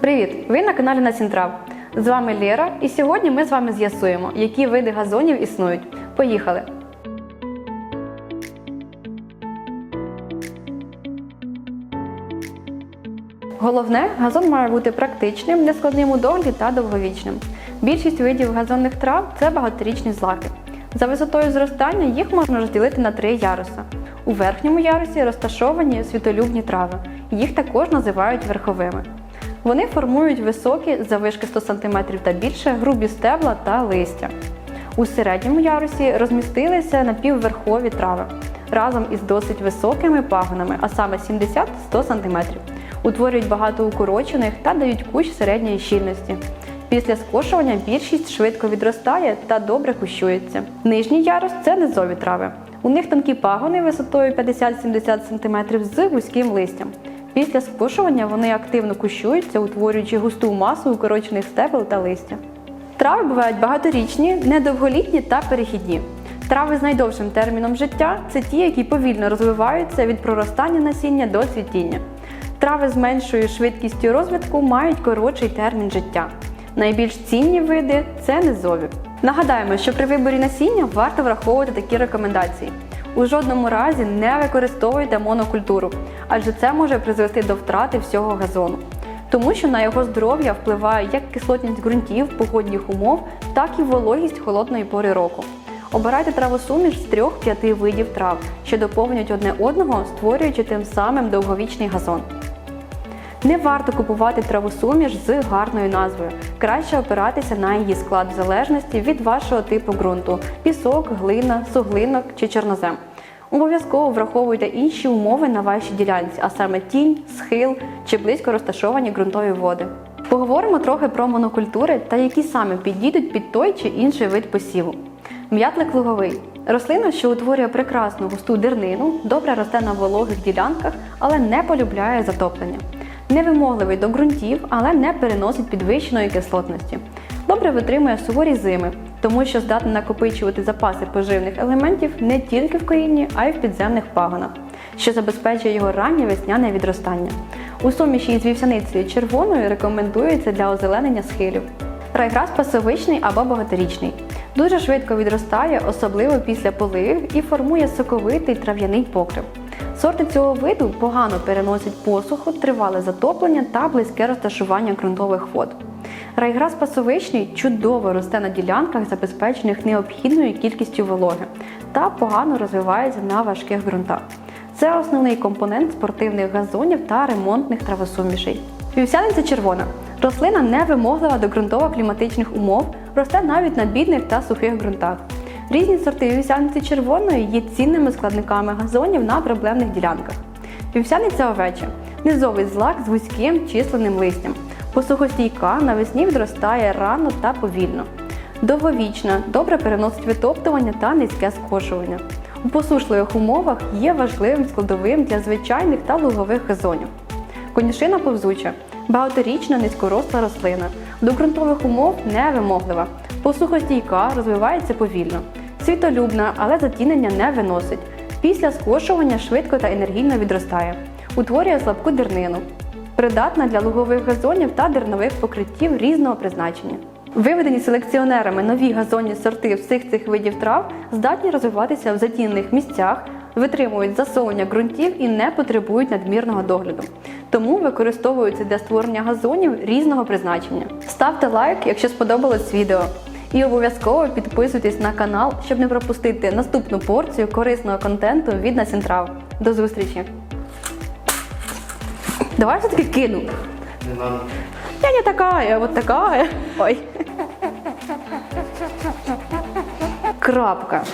Привіт! Ви на каналі Насінтрав. З вами Лєра, і сьогодні ми з вами з'ясуємо, які види газонів існують. Поїхали! Головне, газон має бути практичним, нескладним у догляді та довговічним. Більшість видів газонних трав це багаторічні злаки. За висотою зростання їх можна розділити на три яруси. У верхньому ярусі розташовані світолюбні трави. Їх також називають верховими. Вони формують високі, завишки 100 см та більше, грубі стебла та листя. У середньому ярусі розмістилися напівверхові трави разом із досить високими пагонами, а саме 70-100 см. Утворюють багато укорочених та дають кущ середньої щільності. Після скошування більшість швидко відростає та добре кущується. Нижній ярус це низові трави. У них тонкі пагони висотою 50-70 см з вузьким листям. Після скошування вони активно кущуються, утворюючи густу масу укорочених стебел та листя. Трави бувають багаторічні, недовголітні та перехідні. Трави з найдовшим терміном життя це ті, які повільно розвиваються від проростання насіння до цвітіння. Трави з меншою швидкістю розвитку мають коротший термін життя. Найбільш цінні види це низові. Нагадаємо, що при виборі насіння варто враховувати такі рекомендації. У жодному разі не використовуйте монокультуру, адже це може призвести до втрати всього газону. Тому що на його здоров'я впливає як кислотність ґрунтів, погодних умов, так і вологість холодної пори року. Обирайте травосуміш з трьох-п'яти видів трав, що доповнюють одне одного, створюючи тим самим довговічний газон. Не варто купувати травосуміш з гарною назвою. Краще опиратися на її склад в залежності від вашого типу ґрунту пісок, глина, суглинок чи чорнозем. Обов'язково враховуйте інші умови на вашій ділянці, а саме тінь, схил чи близько розташовані ґрунтові води. Поговоримо трохи про монокультури та які саме підійдуть під той чи інший вид посіву. М'ятлик луговий рослина, що утворює прекрасну густу дернину, добре росте на вологих ділянках, але не полюбляє затоплення. Невимогливий до ґрунтів, але не переносить підвищеної кислотності. Добре витримує суворі зими, тому що здатний накопичувати запаси поживних елементів не тільки в корінні, а й в підземних пагонах, що забезпечує його раннє весняне відростання. У суміші із вівсяницею червоною рекомендується для озеленення схилів. Райграс пасовичний або багаторічний. Дуже швидко відростає, особливо після поливів, і формує соковитий трав'яний покрив. Сорти цього виду погано переносять посуху, тривале затоплення та близьке розташування ґрунтових вод. Райграс пасовичний чудово росте на ділянках, забезпечених необхідною кількістю вологи, та погано розвивається на важких ґрунтах. Це основний компонент спортивних газонів та ремонтних травосумішей. Вівсяниця червона. Рослина невимоглива до ґрунтово-кліматичних умов, росте навіть на бідних та сухих ґрунтах. Різні сорти вівсяниці червоної є цінними складниками газонів на проблемних ділянках. Вівсяниця овеча низовий злак з вузьким численним листям. Посухостійка навесні відростає рано та повільно. Довговічна, добре переносить витоптування та низьке скошування. У посушливих умовах є важливим складовим для звичайних та лугових газонів. Конюшина повзуча, багаторічна низькоросла рослина. До ґрунтових умов невимоглива. Посухостійка розвивається повільно. Світолюбна, але затінення не виносить. Після скошування швидко та енергійно відростає. Утворює слабку дернину. Придатна для лугових газонів та дернових покриттів різного призначення. Виведені селекціонерами нові газонні сорти всіх цих видів трав здатні розвиватися в затінених місцях, витримують засолення ґрунтів і не потребують надмірного догляду. Тому використовуються для створення газонів різного призначення. Ставте лайк, якщо сподобалось відео. І обов'язково підписуйтесь на канал, щоб не пропустити наступну порцію корисного контенту від Насінтрав. До зустрічі! Давай все-таки кину. Не надо. Я не такая, вот такая. Ой. Крапка.